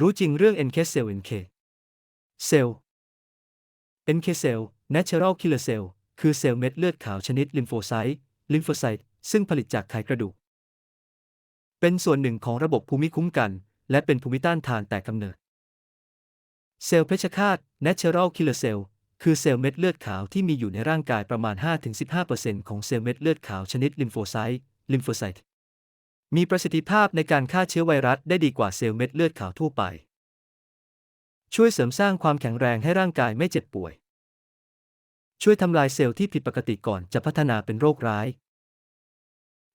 รู้จริงเรื่อง NK cell NK cell NK cell natural killer cell คือเซลล์เม็ดเลือดขาวชนิดลิมโฟไซต์ลิมโฟไซต์ซึ่งผลิตจากไขกระดูก เป็นส่วนหนึ่งของระบบภูมิคุ้มกัน และเป็นภูมิต้านทานแต่กำเนิด เซลล์เพชฌฆาต natural killer cell คือเซลล์เม็ดเลือดขาวที่มีอยู่ในร่างกายประมาณ 5-15%ของเซลล์เม็ดเลือดขาวชนิดลิมโฟไซต์ลิมโฟไซต์ มีประสิทธิภาพในการฆ่าเชื้อไวรัสได้ดีกว่าเซลล์เม็ดเลือดขาวทั่วไป ช่วยเสริมสร้างความแข็งแรงให้ร่างกายไม่เจ็บป่วย ช่วยทำลายเซลล์ที่ผิดปกติก่อนจะพัฒนาเป็นโรคร้าย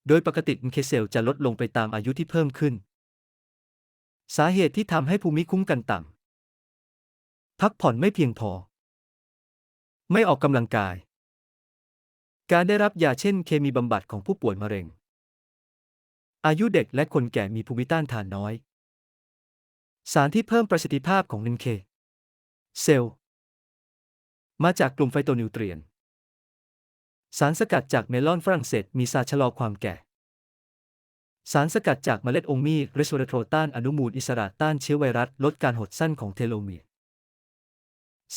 โดยปกติ NK เซลล์จะลดลงไปตามอายุที่เพิ่มขึ้น สาเหตุที่ทำให้ภูมิคุ้มกันต่ำ พักผ่อนไม่เพียงพอ ไม่ออกกำลังกาย การได้รับยาเช่นเคมีบำบัดของผู้ป่วยมะเร็ง อายุเด็กและคนแก่มีภูมิต้านทานน้อย สารที่เพิ่มประสิทธิภาพของ NK เซลล์ มาจากกลุ่มไฟโตนิวเทรียน สารสกัดจากเมลอนฝรั่งเศสมีสารชะลอความแก่ สารสกัดจากเมล็ดองมีเรสโวรโทรต้านอนุมูลอิสระต้านเชื้อไวรัส ลดการหดสั้นของเทโลเมียร์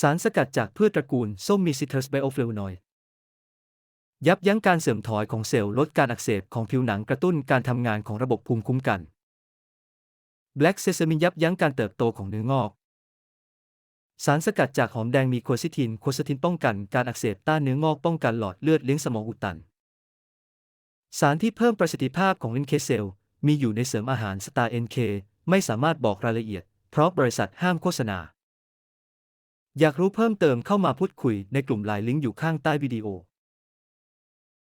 สารสกัดจากพืชตระกูลส้มมีซิตรัสไบโอฟลโวนอยด์ ยับยั้งการเสื่อมถอยของเซลล์ลดการอักเสบของผิวหนังกระตุ้นการทำงานของระบบภูมิคุ้มกัน Black Sesame ยับยั้งการเติบโตของเนื้องอก สารสกัดจากหอมแดงมีโคซิทิน โคซิทินป้องกันการอักเสบต้านเนื้องอกป้องกันหลอดเลือดเลี้ยงสมองอุดตัน สารที่เพิ่มประสิทธิภาพของ NK เซลล์มีอยู่ในเสริมอาหารสตาร์ NK ไม่สามารถบอกรายละเอียด เพราะบริษัทห้ามโฆษณา อยากรู้เพิ่มเติมเข้ามาพูดคุยในกลุ่มไลน์ลิงก์อยู่ข้างใต้วิดีโอ